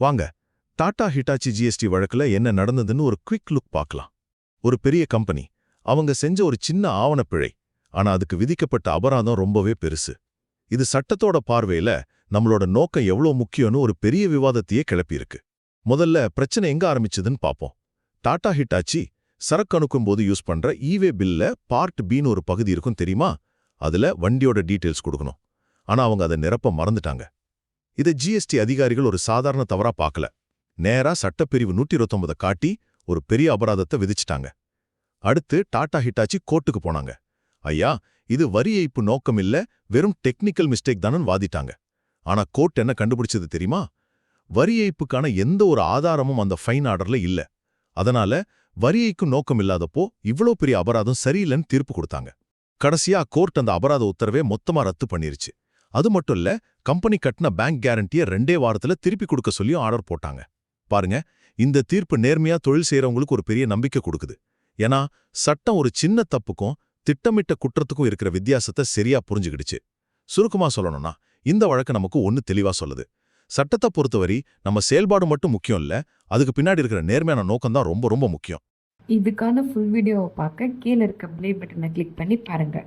வாங்க Tata Hitachi GST வழக்குல என்ன நடந்ததுன்னு ஒரு குவிக் லுக் பார்க்கலாம். ஒரு பெரிய கம்பெனி அவங்க செஞ்ச ஒரு சின்ன ஆவணப்பிழை ஆனா அதுக்கு விதிக்கப்பட்ட அபராதம் ரொம்பவே பெருசு. இது சட்டத்தோட பார்வையில நம்மளோட நோக்கம் எவ்வளோ முக்கியம்னு ஒரு பெரிய விவாதத்தையே கிளப்பியிருக்கு. முதல்ல பிரச்சனை எங்க ஆரம்பிச்சதுன்னு பார்ப்போம் டாடா ஹிட்டாச்சி சரக்கு போது யூஸ் பண்ற ஈவே பில்ல பார்ட் பின்னு ஒரு பகுதி இருக்கும் தெரியுமா? அதுல வண்டியோட டீட்டெயில்ஸ் கொடுக்கணும். ஆனா அவங்க அதை நிரப்ப மறந்துட்டாங்க. இதை ஜிஎஸ்டி அதிகாரிகள் ஒரு சாதாரண தவறா பார்க்கல. நேரா சட்டப்பிரிவு நூற்றி இருபத்தொன்பதை காட்டி ஒரு பெரிய அபராதத்தை விதிச்சிட்டாங்க. அடுத்து டாடா ஹிட்டாச்சி கோர்ட்டுக்கு போனாங்க. ஐயா இது வரி ஏய்ப்பு நோக்கம் இல்ல வெறும் டெக்னிக்கல் மிஸ்டேக் தானன்னு வாதிட்டாங்க. ஆனா கோர்ட் என்ன கண்டுபிடிச்சது தெரியுமா? வரி ஏய்ப்புக்கான எந்த ஒரு ஆதாரமும் அந்த ஃபைன் ஆர்டர்ல இல்ல. அதனால வரி ஏய்க்கும் நோக்கம் இல்லாதப்போ இவ்ளோ பெரிய அபராதம் சரியில்லைன்னு தீர்ப்பு கொடுத்தாங்க. கடைசியா கோர்ட் அந்த அபராத உத்தரவே மொத்தமா ரத்து பண்ணிருச்சு. அது மட்டும் இல்ல கம்பெனி கட்டின பேங்க் கேரண்டிய ரெண்டே வாரத்துல திருப்பி கொடுக்க சொல்லியும் ஆர்டர் போட்டாங்க. பாருங்க இந்த தீர்ப்பு நேர்மையா தொழில் செய்யறவங்களுக்கு ஒரு பெரிய நம்பிக்கை கொடுக்குது. ஏன்னா சட்டம் ஒரு சின்ன தப்புக்கும் திட்டமிட்ட குற்றத்துக்கும் இருக்கிற வித்தியாசத்தை சரியா புரிஞ்சுக்கிடுச்சு சுருக்கமா சொல்லணும்னா இந்த வழக்கு நமக்கு ஒன்னு தெளிவா சொல்லுது. சட்டத்தை பொறுத்தவரை நம்ம செயல்பாடு மட்டும் முக்கியம் இல்ல அதுக்கு பின்னாடி இருக்கிற நேர்மையான நோக்கம் தான் ரொம்ப ரொம்ப முக்கியம். இதுக்கான ஃபுல் வீடியோவை பார்க்க கீழே இருக்க ப்ளே பட்டனை கிளிக் பண்ணி பாருங்கள்